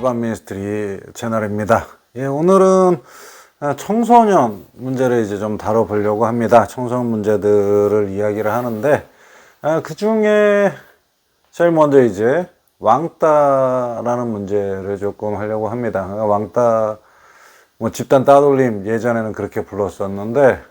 urban ministry 채널입니다. 예, 오늘은 아, 청소년 문제를 이제 좀 다뤄보려고 합니다. 청소년 문제들을 이야기를 하는데, 아, 그 중에 제일 먼저 이제 왕따라는 문제를 조금 하려고 합니다. 그러니까 왕따, 뭐 집단 따돌림 예전에는 그렇게 불렀었는데,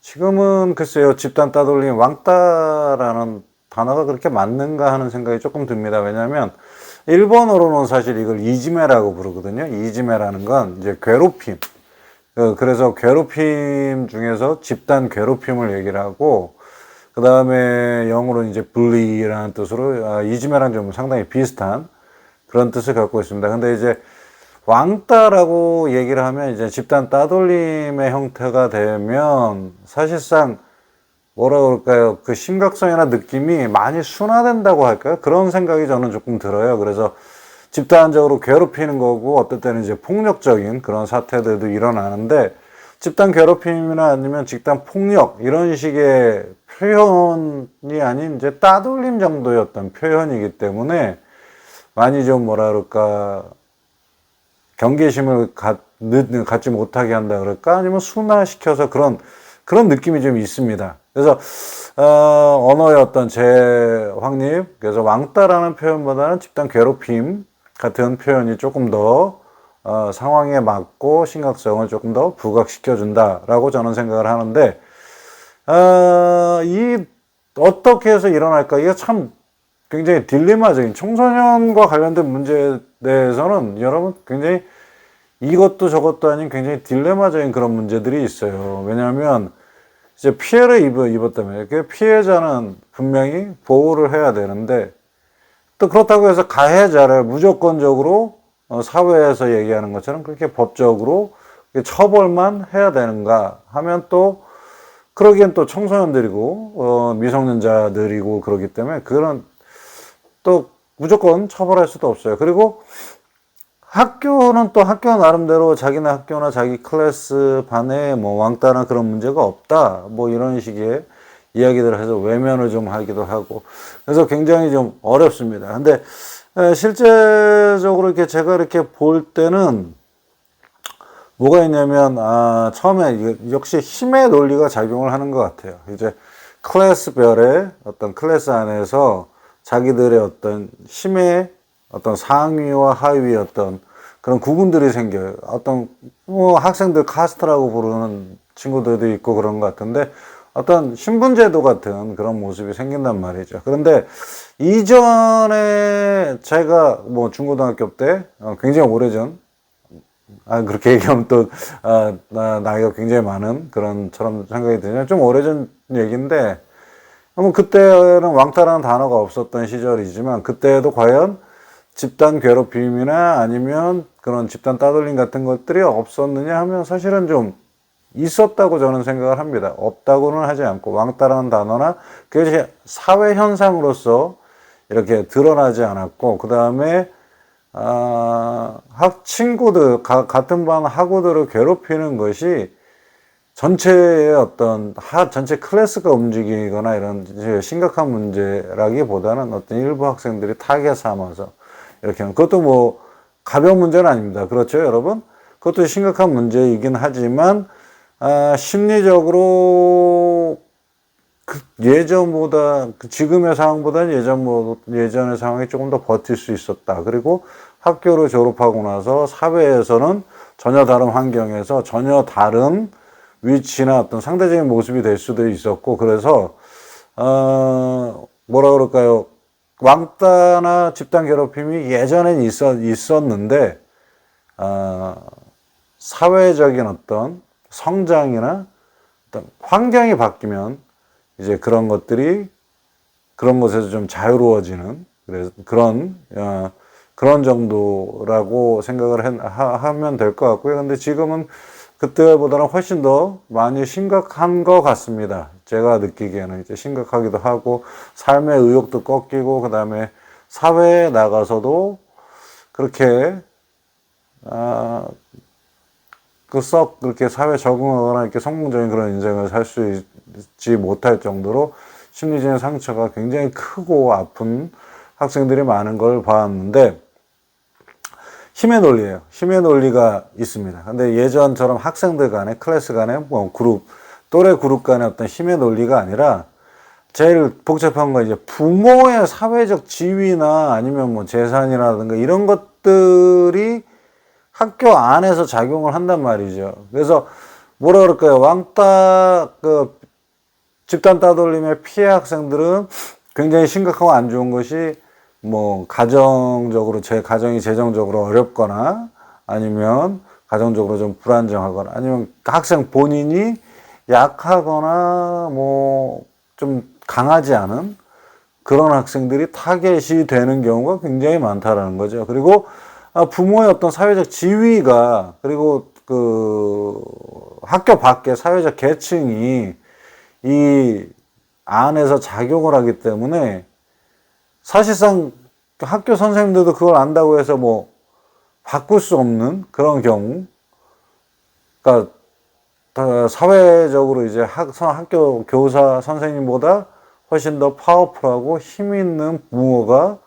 지금은 글쎄요, 집단 따돌림, 왕따라는 단어가 그렇게 맞는가 하는 생각이 조금 듭니다. 왜냐하면 일본어로는 사실 이걸 이지메라고 부르거든요. 이지메라는 건 이제 괴롭힘. 어, 그래서 괴롭힘 중에서 집단 괴롭힘을 얘기를 하고, 그 다음에 영어로 이제 bully라는 뜻으로, 아, 이지메랑 좀 상당히 비슷한 그런 뜻을 갖고 있습니다. 근데 이제 왕따라고 얘기를 하면 이제 집단 따돌림의 형태가 되면 사실상 뭐라 그럴까요? 그 심각성이나 느낌이 많이 순화된다고 할까요? 그런 생각이 저는 조금 들어요. 그래서 집단적으로 괴롭히는 거고 어떨 때는 이제 폭력적인 그런 사태들도 일어나는데 집단 괴롭힘이나 아니면 집단 폭력 이런 식의 표현이 아닌 이제 따돌림 정도였던 표현이기 때문에 많이 좀 뭐라 그럴까 경계심을 갖, 느- 갖지 못하게 한다 그럴까 아니면 순화시켜서 그런 그런 느낌이 좀 있습니다. 그래서 어, 언어의 어떤 재확립 그래서 왕따라는 표현보다는 집단 괴롭힘 같은 표현이 조금 더 어, 상황에 맞고 심각성을 조금 더 부각시켜 준다라고 저는 생각을 하는데 어, 이 어떻게 해서 일어날까 이게 참 굉장히 딜레마적인 청소년과 관련된 문제에 대해서는 여러분 굉장히 이것도 저것도 아닌 굉장히 딜레마적인 그런 문제들이 있어요. 왜냐하면 이제 피해를 입, 입었다면 그 피해자는 분명히 보호를 해야 되는데 또 그렇다고 해서 가해자를 무조건적으로 어, 사회에서 얘기하는 것처럼 그렇게 법적으로 처벌만 해야 되는가 하면 또 그러기엔 또 청소년들이고 어, 미성년자들이고 그러기 때문에 그런 또 무조건 처벌할 수도 없어요. 그리고 학교는 또 학교 나름대로 자기네 학교나 자기 클래스 반에 뭐 왕따나 그런 문제가 없다. 뭐 이런 식의 이야기들을 해서 외면을 좀 하기도 하고. 그래서 굉장히 좀 어렵습니다. 근데 에, 실제적으로 이렇게 제가 이렇게 볼 때는 뭐가 있냐면, 아, 처음에 역시 힘의 논리가 작용을 하는 것 같아요. 이제 클래스별의 어떤 클래스 안에서 자기들의 어떤 힘의 어떤 상위와 하위의 어떤 그런 구분들이 생겨요. 어떤 뭐 학생들 카스트라고 부르는 친구들도 있고 그런 것 같은데 어떤 신분제도 같은 그런 모습이 생긴단 말이죠. 그런데 이전에 제가 뭐 중고등학교 때 어, 굉장히 오래전 아, 그렇게 얘기하면 또, 아, 나, 나이가 굉장히 많은 그런처럼 생각이 드냐. 좀 오래전 얘기인데, 뭐, 그때는 왕따라는 단어가 없었던 시절이지만, 그때도 과연 집단 괴롭힘이나 아니면 그런 집단 따돌림 같은 것들이 없었느냐 하면 사실은 좀 있었다고 저는 생각을 합니다. 없다고는 하지 않고, 왕따라는 단어나 그것이 사회 현상으로서 이렇게 드러나지 않았고, 그 다음에 아, 학 친구들 가, 같은 반 학우들을 괴롭히는 것이 전체의 어떤 하 전체 클래스가 움직이거나 이런 심각한 문제라기보다는 어떤 일부 학생들이 타겟 삼아서 이렇게 하는 그것도 뭐 가벼운 문제는 아닙니다. 그렇죠, 여러분? 그것도 심각한 문제이긴 하지만 아, 심리적으로 그 예전보다 그 지금의 상황보다는 예전 뭐 예전의 상황이 조금 더 버틸 수 있었다. 그리고 학교를 졸업하고 나서 사회에서는 전혀 다른 환경에서 전혀 다른 위치나 어떤 상대적인 모습이 될 수도 있었고 그래서 어 뭐라 그럴까요 왕따나 집단 괴롭힘이 예전엔 있었 있었는데 어 사회적인 어떤 성장이나 어떤 환경이 바뀌면 이제 그런 것들이 그런 것에서 좀 자유로워지는 그래서 그런 어, 그런 정도라고 생각을 해- 하, 하면 될 것 같고요. 근데 지금은 그때보다는 훨씬 더 많이 심각한 것 같습니다. 제가 느끼기에는 이제 심각하기도 하고 삶의 의욕도 꺾이고 그 다음에 사회에 나가서도 그렇게 아, 그썩 그렇게 사회 적응하거나 이렇게 성공적인 그런 인생을 살 수 있지 못할 정도로 심리적인 상처가 굉장히 크고 아픈 학생들이 많은 걸 봤는데 힘의 논리예요. 힘의 논리가 있습니다. 근데 예전처럼 학생들 간에 클래스 간에 뭐 그룹 또래 그룹 간의 어떤 힘의 논리가 아니라 제일 복잡한 건 이제 부모의 사회적 지위나 아니면 뭐 재산이라든가 이런 것들이 학교 안에서 작용을 한단 말이죠. 그래서 뭐라 그럴까요? 왕따 그 집단 따돌림의 피해 학생들은 굉장히 심각하고 안 좋은 것이 뭐 가정적으로 제 가정이 재정적으로 어렵거나 아니면 가정적으로 좀 불안정하거나 아니면 학생 본인이 약하거나 뭐 좀 강하지 않은 그런 학생들이 타겟이 되는 경우가 굉장히 많다라는 거죠. 그리고 아, 부모의 어떤 사회적 지위가 그리고 그 학교 밖에 사회적 계층이 이 안에서 작용을 하기 때문에 사실상 학교 선생님들도 그걸 안다고 해서 뭐 바꿀 수 없는 그런 경우, 그러니까 더 사회적으로 이제 학, 선- 학교 교사 선생님보다 훨씬 더 파워풀하고 힘 있는 부모가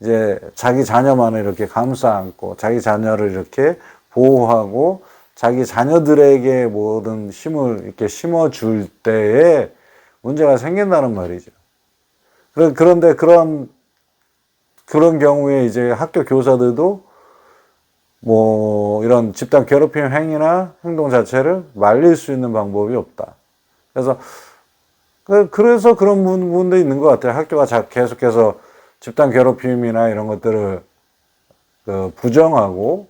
이제 자기 자녀만을 이렇게 감싸 안고 자기 자녀를 이렇게 보호하고 자기 자녀들에게 모든 힘을 이렇게 심어 줄 때에 문제가 생긴다는 말이죠. 그런- 그런데 그런 그런 경우에 이제 학교 교사들도 뭐 이런 집단 괴롭힘 행위나 행동 자체를 말릴 수 있는 방법이 없다. 그래서 그- 그래서 그런 분- 분도 있는 것 같아요. 학교가 자- 계속해서 집단 괴롭힘이나 이런 것들을 그 부정하고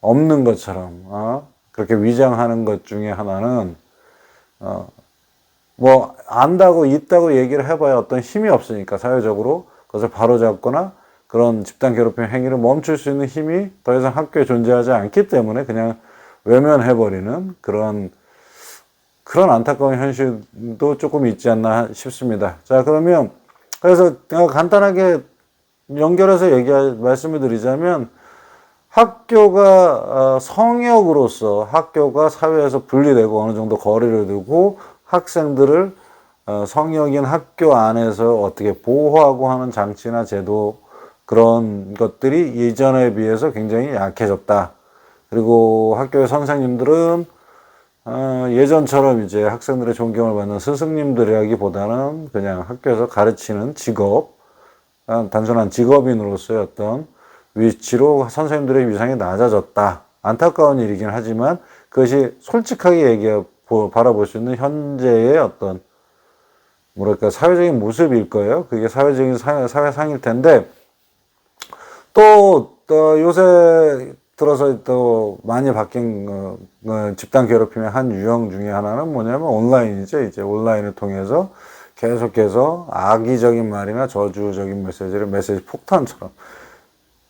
없는 것처럼 어? 그렇게 위장하는 것 중에 하나는 어, 뭐 안다고 있다고 얘기를 해봐야 어떤 힘이 없으니까 사회적으로 그것을 바로잡거나 그런 집단 괴롭힘 행위를 멈출 수 있는 힘이 더 이상 학교에 존재하지 않기 때문에 그냥 외면해버리는 그런 그런 안타까운 현실도 조금 있지 않나 싶습니다. 자 그러면 그래서 간단하게 연결해서 얘기 말씀을 드리자면 학교가 어, 성역으로서 학교가 사회에서 분리되고 어느 정도 거리를 두고 학생들을 어, 성역인 학교 안에서 어떻게 보호하고 하는 장치나 제도 그런 것들이 예전에 비해서 굉장히 약해졌다. 그리고 학교의 선생님들은 어, 예전처럼 이제 학생들의 존경을 받는 스승님들이라기보다는 그냥 학교에서 가르치는 직업, 아, 단순한 직업인으로서의 어떤 위치로 선생님들의 위상이 낮아졌다. 안타까운 일이긴 하지만 그것이 솔직하게 얘기해 보- 바라볼 수 있는 현재의 어떤 뭐랄까 사회적인 모습일 거예요. 그게 사회적인 사, 사회상일 텐데 또, 또 요새 들어서 또 많이 바뀐 어, 어, 집단 괴롭힘의 한 유형 중에 하나는 뭐냐면 온라인이죠. 이제 온라인을 통해서 계속해서 악의적인 말이나 저주적인 메시지를 메시지 폭탄처럼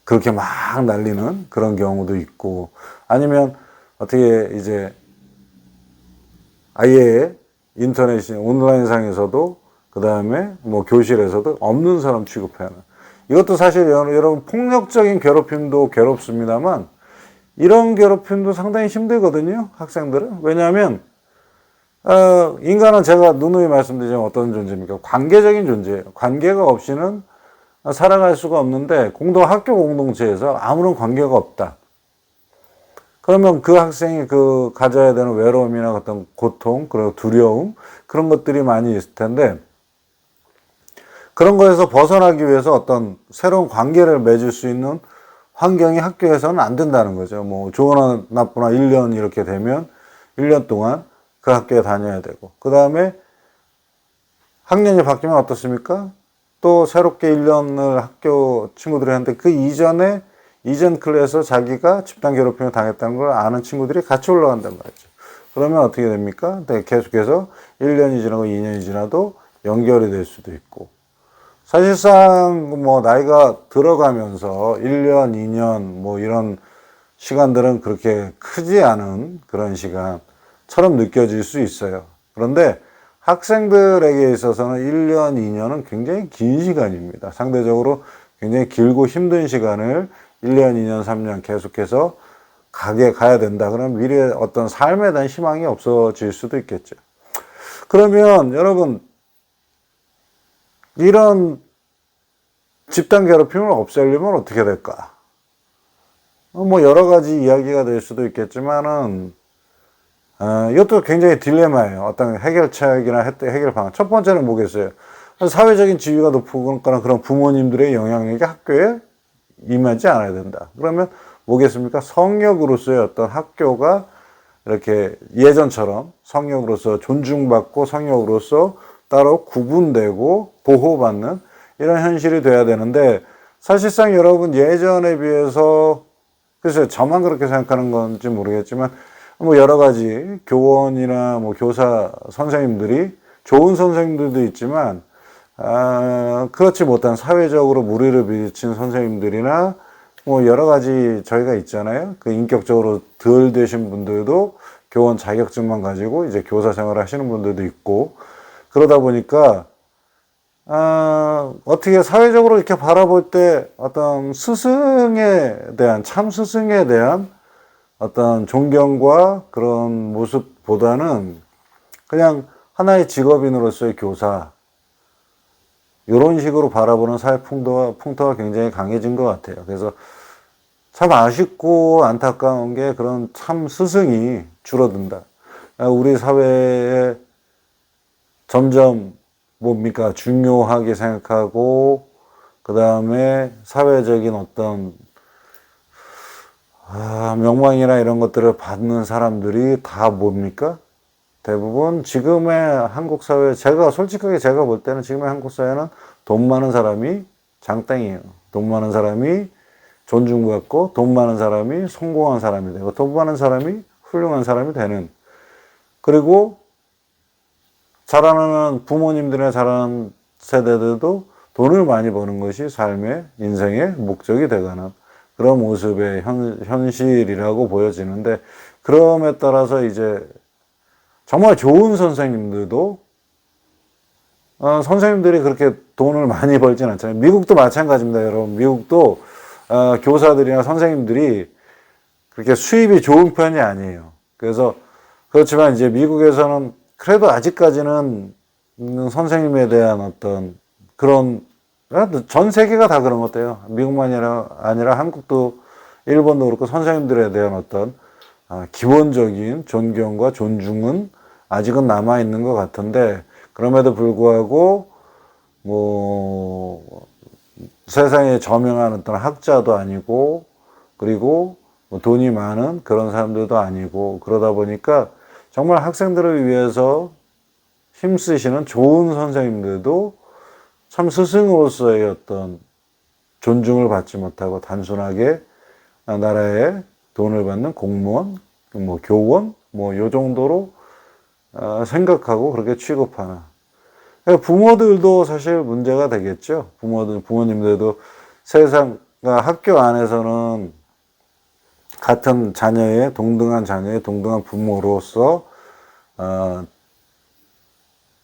그렇게 막 날리는 그런 경우도 있고 아니면 어떻게 이제 아예 인터넷 온라인상에서도 그 다음에 뭐 교실에서도 없는 사람 취급하는 이것도 사실 여러- 여러분 폭력적인 괴롭힘도 괴롭습니다만 이런 괴롭힘도 상당히 힘들거든요 학생들은. 왜냐하면 어, 인간은 제가 누누이 말씀드리지만 어떤 존재입니까? 관계적인 존재예요. 관계가 없이는 살아갈 수가 없는데 공동 학교 공동체에서 아무런 관계가 없다. 그러면 그 학생이 그 가져야 되는 외로움이나 어떤 고통, 그리고 두려움, 그런 것들이 많이 있을 텐데, 그런 거에서 벗어나기 위해서 어떤 새로운 관계를 맺을 수 있는 환경이 학교에서는 안 된다는 거죠. 뭐, 좋으나 나쁘나 1년 이렇게 되면 1년 동안 그 학교에 다녀야 되고, 그 다음에 학년이 바뀌면 어떻습니까? 또 새롭게 1년을 학교 친구들이 하는데 그 이전에 이전 클래스에서 자기가 집단 괴롭힘을 당했다는 걸 아는 친구들이 같이 올라간단 말이죠. 그러면 어떻게 됩니까? 네, 계속해서 1년이 지나고 2년이 지나도 연결이 될 수도 있고. 사실상 뭐 나이가 들어가면서 1년, 2년 뭐 이런 시간들은 그렇게 크지 않은 그런 시간처럼 느껴질 수 있어요. 그런데 학생들에게 있어서는 1년, 2년은 굉장히 긴 시간입니다. 상대적으로 굉장히 길고 힘든 시간을 1년, 2년, 3년 계속해서 가게 가야 된다. 그럼 미래의 어떤 삶에 대한 희망이 없어질 수도 있겠죠. 그러면 여러분, 이런 집단 괴롭힘을 없애려면 어떻게 될까? 어, 뭐 여러 가지 이야기가 될 수도 있겠지만은 어, 이것도 굉장히 딜레마예요. 어떤 해결책이나 해- 해결 방안. 첫 번째는 뭐겠어요? 사회적인 지위가 높거나 그런 부모님들의 영향력이 학교에 임하지 않아야 된다. 그러면 뭐겠습니까? 성역으로서의 어떤 학교가 이렇게 예전처럼 성역으로서 존중받고 성역으로서 따로 구분되고 보호받는 이런 현실이 돼야 되는데 사실상 여러분 예전에 비해서 글쎄요 저만 그렇게 생각하는 건지 모르겠지만 뭐 여러 가지 교원이나 뭐 교사 선생님들이 좋은 선생님들도 있지만 아, 그렇지 못한 사회적으로 무리를 비친 선생님들이나 뭐 여러 가지 저희가 있잖아요. 그 인격적으로 덜 되신 분들도 교원 자격증만 가지고 이제 교사 생활을 하시는 분들도 있고 그러다 보니까 아, 어떻게 사회적으로 이렇게 바라볼 때 어떤 스승에 대한 참 스승에 대한 어떤 존경과 그런 모습보다는 그냥 하나의 직업인으로서의 교사 이런 식으로 바라보는 사회 풍토가, 풍토가 굉장히 강해진 것 같아요. 그래서 참 아쉽고 안타까운 게 그런 참 스승이 줄어든다. 아, 우리 사회에 점점 뭡니까 중요하게 생각하고 그 다음에 사회적인 어떤 아, 명망이나 이런 것들을 받는 사람들이 다 뭡니까? 대부분 지금의 한국 사회, 제가 솔직하게 제가 볼 때는 지금의 한국 사회는 돈 많은 사람이 장땡이에요. 돈 많은 사람이 존중받고 돈 많은 사람이 성공한 사람이 되고 돈 많은 사람이 훌륭한 사람이 되는 그리고 자라나는 부모님들이나 자라는 세대들도 돈을 많이 버는 것이 삶의 인생의 목적이 되가는 그런 모습의 현, 현실이라고 보여지는데 그럼에 따라서 이제 정말 좋은 선생님들도 어, 선생님들이 그렇게 돈을 많이 벌진 않잖아요. 미국도 마찬가지입니다, 여러분. 미국도 어, 교사들이나 선생님들이 그렇게 수입이 좋은 편이 아니에요. 그래서 그렇지만 이제 미국에서는 그래도 아직까지는 음, 선생님에 대한 어떤 그런 아, 전 세계가 다 그런 것 같아요. 미국만이 아니라, 아니라 한국도 일본도 그렇고 선생님들에 대한 어떤 아, 기본적인 존경과 존중은 아직은 남아 있는 것 같은데 그럼에도 불구하고 뭐 세상에 저명한 어떤 학자도 아니고 그리고 뭐 돈이 많은 그런 사람들도 아니고 그러다 보니까 정말 학생들을 위해서 힘쓰시는 좋은 선생님들도 참 스승으로서의 어떤 존중을 받지 못하고 단순하게 나라에 돈을 받는 공무원, 뭐 교원, 뭐 요 정도로 어, 생각하고 그렇게 취급하는. 그러니까 부모들도 사실 문제가 되겠죠. 부모들, 부모님들도 세상, 그러니까 학교 안에서는 같은 자녀의 동등한 자녀의 동등한 부모로서 어,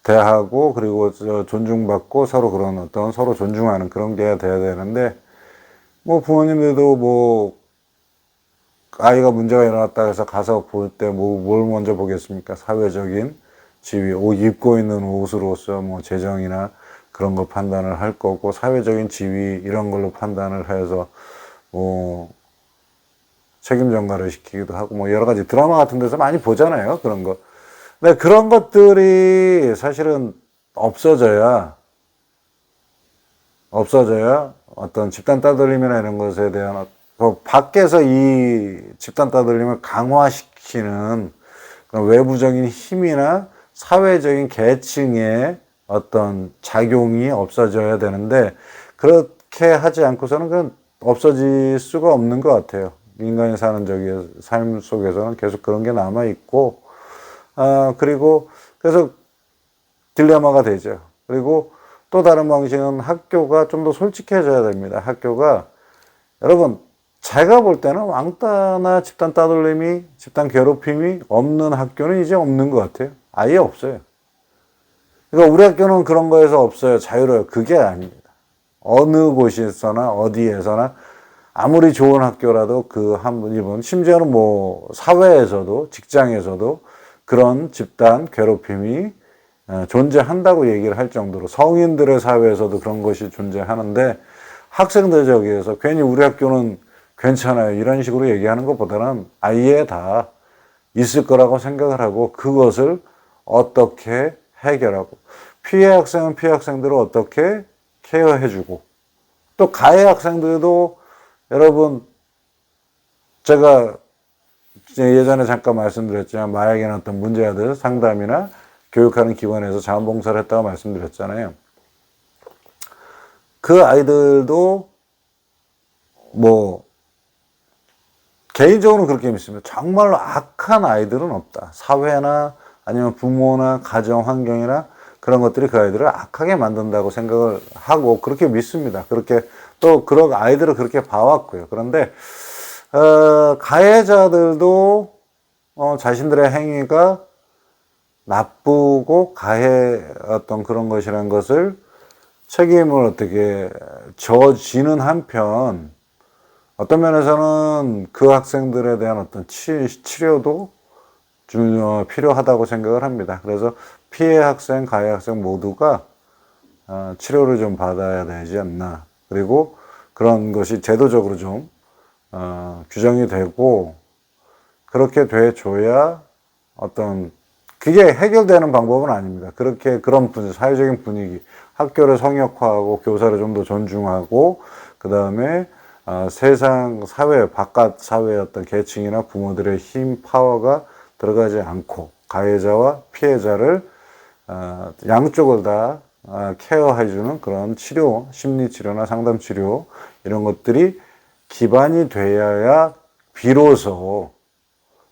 대하고 그리고 저 존중받고 서로 그런 어떤 서로 존중하는 그런 게 돼야 되는데 뭐 부모님들도 뭐 아이가 문제가 일어났다 해서 가서 볼 때 뭐 뭘 먼저 보겠습니까? 사회적인 지위, 옷 입고 있는 옷으로서 뭐 재정이나 그런 거 판단을 할 거고 사회적인 지위 이런 걸로 판단을 해서 뭐 책임 전가를 시키기도 하고 뭐 여러 가지 드라마 같은 데서 많이 보잖아요. 그런 거. 근데 그런 것들이 사실은 없어져야 없어져야 어떤 집단 따돌림이나 이런 것에 대한 어- 그 밖에서 이 집단 따돌림을 강화시키는 외부적인 힘이나 사회적인 계층의 어떤 작용이 없어져야 되는데 그렇게 하지 않고서는 그건 없어질 수가 없는 것 같아요. 인간이 사는 저기 삶 속에서는 계속 그런 게 남아 있고 아, 그리고 그래서 딜레마가 되죠. 그리고 또 다른 방식은 학교가 좀 더 솔직해져야 됩니다. 학교가 여러분 제가 볼 때는 왕따나 집단 따돌림이 집단 괴롭힘이 없는 학교는 이제 없는 것 같아요. 아예 없어요. 그러니까 우리 학교는 그런 거에서 없어요. 자유로워요. 그게 아닙니다. 어느 곳에서나 어디에서나 아무리 좋은 학교라도 그 한 분이분 심지어는 뭐 사회에서도 직장에서도 그런 집단 괴롭힘이 어, 존재한다고 얘기를 할 정도로 성인들의 사회에서도 그런 것이 존재하는데 학생들 저기에서 괜히 우리 학교는 괜찮아요. 이런 식으로 얘기하는 것보다는 아예 다 있을 거라고 생각을 하고 그것을 어떻게 해결하고 피해 학생은 피해 학생들을 어떻게 케어해주고 또 가해 학생들도 여러분 제가 예전에 잠깐 말씀드렸지만 마약이나 어떤 문제아들 상담이나 교육하는 기관에서 자원봉사를 했다고 말씀드렸잖아요. 그 아이들도 뭐 개인적으로 그렇게 믿습니다. 정말로 악한 아이들은 없다. 사회나 아니면 부모나 가정 환경이나 그런 것들이 그 아이들을 악하게 만든다고 생각을 하고 그렇게 믿습니다. 그렇게 또 그런 아이들을 그렇게 봐왔고요. 그런데 어, 가해자들도 어, 자신들의 행위가 나쁘고 가해 어떤 그런 것이라는 것을 책임을 어떻게 져지는 한편 어떤 면에서는 그 학생들에 대한 어떤 치, 치료도 좀 어, 필요하다고 생각을 합니다. 그래서 피해 학생, 가해 학생 모두가 어, 치료를 좀 받아야 되지 않나. 그리고 그런 것이 제도적으로 좀 어, 규정이 되고 그렇게 돼줘야 어떤 그게 해결되는 방법은 아닙니다. 그렇게 그런 분, 사회적인 분위기, 학교를 성역화하고 교사를 좀 더 존중하고 그 다음에 어, 세상 사회 바깥 사회의 어떤 계층이나 부모들의 힘 파워가 들어가지 않고 가해자와 피해자를 어, 양쪽을 다 어, 케어해주는 그런 치료, 심리 치료나 상담 치료 이런 것들이 기반이 되어야 비로소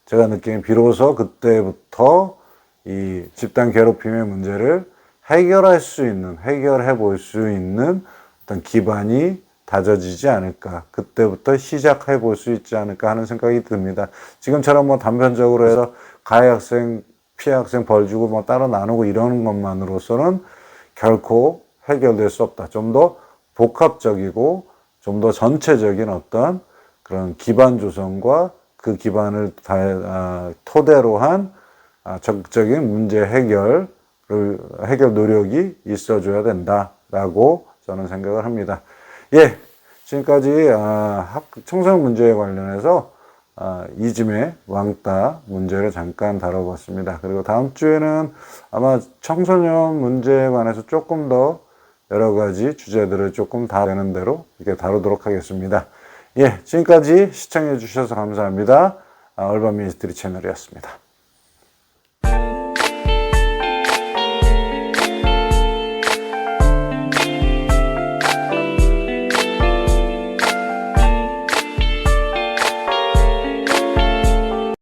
제가 느끼는 비로소 그때부터 이 집단 괴롭힘의 문제를 해결할 수 있는, 해결해 볼 수 있는 어떤 기반이 다져지지 않을까. 그때부터 시작해 볼 수 있지 않을까 하는 생각이 듭니다. 지금처럼 뭐 단편적으로 해서 가해 학생, 피해 학생 벌 주고 뭐 따로 나누고 이러는 것만으로서는 결코 해결될 수 없다. 좀 더 복합적이고 좀 더 전체적인 어떤 그런 기반 조성과 그 기반을 다, 아, 토대로 한 아, 적극적인 문제 해결을 해결 노력이 있어줘야 된다라고 저는 생각을 합니다. 예, 지금까지 아, 학 청소년 문제에 관련해서 아, 이즘의 왕따 문제를 잠깐 다뤄봤습니다. 그리고 다음 주에는 아마 청소년 문제에 관해서 조금 더 여러 가지 주제들을 조금 다 되는 대로 이렇게 다루도록 하겠습니다. 예, 지금까지 시청해 주셔서 감사합니다. 아, 얼반 미니스트리 채널이었습니다.